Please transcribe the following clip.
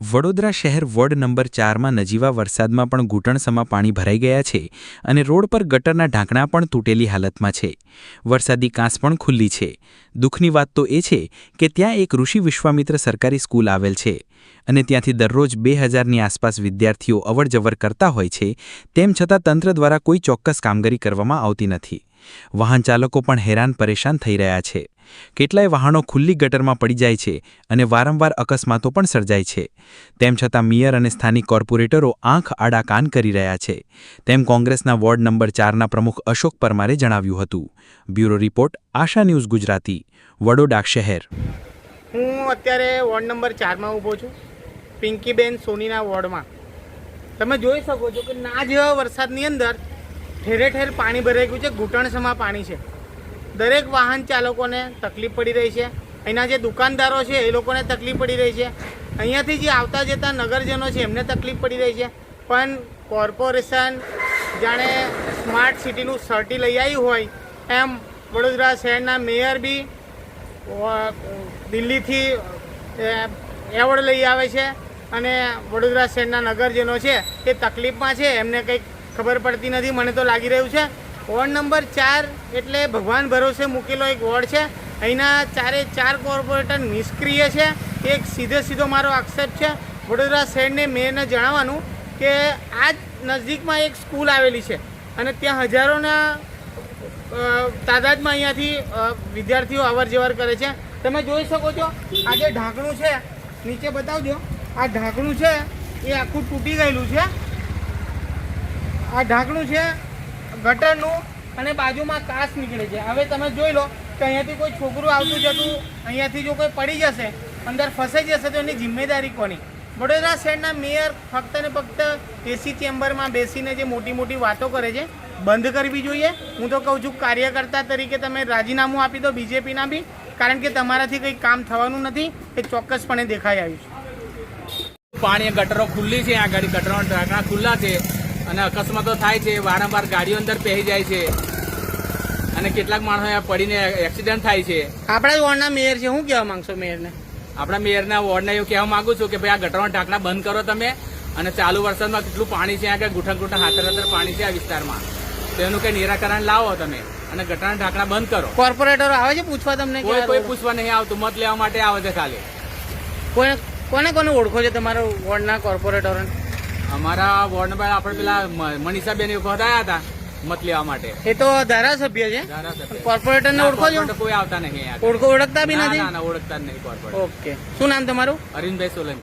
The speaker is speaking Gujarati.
વડોદરા શહેર વોર્ડ નંબર ચારમાં નજીવા વરસાદમાં પણ ઘૂંટણસમાં પાણી ભરાઈ ગયા છે અને રોડ પર ગટરના ઢાંકણા પણ તૂટેલી હાલતમાં છે. વરસાદી કાંસ પણ ખુલ્લી છે. દુઃખની વાત તો એ છે કે ત્યાં એક ઋષિ વિશ્વામિત્ર સરકારી સ્કૂલ આવેલ છે અને ત્યાંથી દરરોજ બે હજારની આસપાસ વિદ્યાર્થીઓ અવરજવર કરતા હોય છે, તેમ છતાં તંત્ર દ્વારા કોઈ ચોક્કસ કામગીરી કરવામાં આવતી નથી. વાહન ચાલકો પણ હેરાન પરેશાન થઈ રહ્યા છે. કેટલાય વાહનો ખુલ્લી ગટરમાં પડી જાય છે અને વારંવાર અકસ્માતો પણ સર્જાય છે. તેમ છતાં મેયર અને સ્થાનિક કોર્પોરેટરો આંખ આડા કાન કરી રહ્યા છે. તેમ કોંગ્રેસના વોર્ડ નંબર ચારના પ્રમુખ અશોક પરમારે જણાવ્યું હતું. Bureau report, Asha news Gujarati, Vadodara શહેર. હું અત્યારે વોર્ડ નંબર ચારમાં ઊભો છું, પિંકીબેન સોનીના વોર્ડમાં. તમે જોઈ શકો છો કે ના જેવા વરસાદની અંદર ઠેરે ઠેર પાણી ભરાઈ ગયું છે, ઘૂંટણસમાં પાણી છે. દરેક વાહન ચાલકોને તકલીફ પડી રહી છે. અહીંના જે દુકાનદારો છે, એ લોકોને તકલીફ પડી રહી છે. અહીંયાથી જે આવતા જતા નગરજનો છે, એમને તકલીફ પડી રહી છે. પણ કોર્પોરેશન જાણે સ્માર્ટ સિટીનું સર્ટી લઈ આવ્યું હોય, એમ વડોદરા શહેરના મેયર બી દિલ્હીથી એવોર્ડ લઈ આવે છે અને વડોદરા શહેરના નગરજનો છે, એ તકલીફમાં છે, એમને કંઈક ખબર પડતી નથી, મને તો લાગી રહ્યું છે. વોર્ડ નંબર ચાર એટલે ભગવાન ભરોસે મૂકેલો એક વોર્ડ છે. અહીંના ચારે ચાર કોર્પોરેટર નિષ્ક્રિય છે. એક સીધે સીધો મારો આક્ષેપ છે. વડોદરા શહેરને મેયરને જણાવવાનું કે આ જ નજદીકમાં એક સ્કૂલ આવેલી છે અને ત્યાં હજારોના તાદાદમાં અહીંયાથી વિદ્યાર્થીઓ અવર જવર કરે છે. તમે જોઈ શકો છો, આ જે ઢાંકણું છે, નીચે બતાવજો. આ ઢાંકણું છે, એ આખું તૂટી ગયેલું છે. આ ઢાંકણું છે ગટરનું અને બાજુમાં કાચ નીકળે છે. હવે તમે જોઈ લો કે અહીંયાથી કોઈ છોકરું આવતું જતું, અહીંયાથી જો કોઈ પડી જશે, અંદર ફસાઈ જશે, તો એની જિમ્મેદારી કોની? વડોદરા શહેરના મેયર ફક્ત ને ફક્ત એસી ચેમ્બરમાં બેસીને જે મોટી મોટી વાતો કરે છે, બંધ કરવી જોઈએ. હું તો કહું છું, કાર્યકર્તા તરીકે તમે રાજીનામું આપી દો, બીજેપીના બી, કારણ કે તમારાથી કંઈ કામ થવાનું નથી, એ ચોક્કસપણે દેખાઈ આવ્યું છે. પાણી ગટરો ખુલ્લી છે આ ગાડી ગટરો ઢાંકણા ખુલ્લા છે. અને અકસ્માતો થાય છે વારંવાર ગાડીઓ અંદર પહેરી જાય છે. અને કેટલાક માણસો પડીને એક્સિડન્ટ થાય છે. આપણા વોર્ડના મેયર છે શું કહેવા માંગશો મેયરને? આપણા મેયરના વોર્ડને એવું કહેવા માંગુ છું કે ભાઈ આ ગટરના ઢાંકણા બંધ કરો તમે અને ચાલુ વરસાદમાં કેટલું પાણી છે આગળ કે ગુઠા ગુઠા હાથર હાથર પાણી છે આ વિસ્તારમાં. તો એનું કંઈ નિરાકરણ લાવો તમે અને ગટરના ઢાંકણા બંધ કરો. કોર્પોરેટરો આવે છે પૂછવા તમને કોઈ કોઈ પૂછવા નહીં આવતું મત લેવા માટે આવે છે ખાલી. કોને કોને કોને ઓળખો છો તમારો વોર્ડના કોર્પોરેટરોને? અમારા વોર્ડ નંબર આપણે પેલા મનીષાબેન એ વખત હતા મત લેવા માટે. એ તો ધારાસભ્ય છે. કોર્પોરેટર ને ઓળખો છો? કોઈ આવતા નહીં. ઓળખો ઓળખતા બી નથી? ઓળખતા નહીં કોર્પોરેટર ઓકે શું નામ તમારું? અરવિંદભાઈ સોલંકી.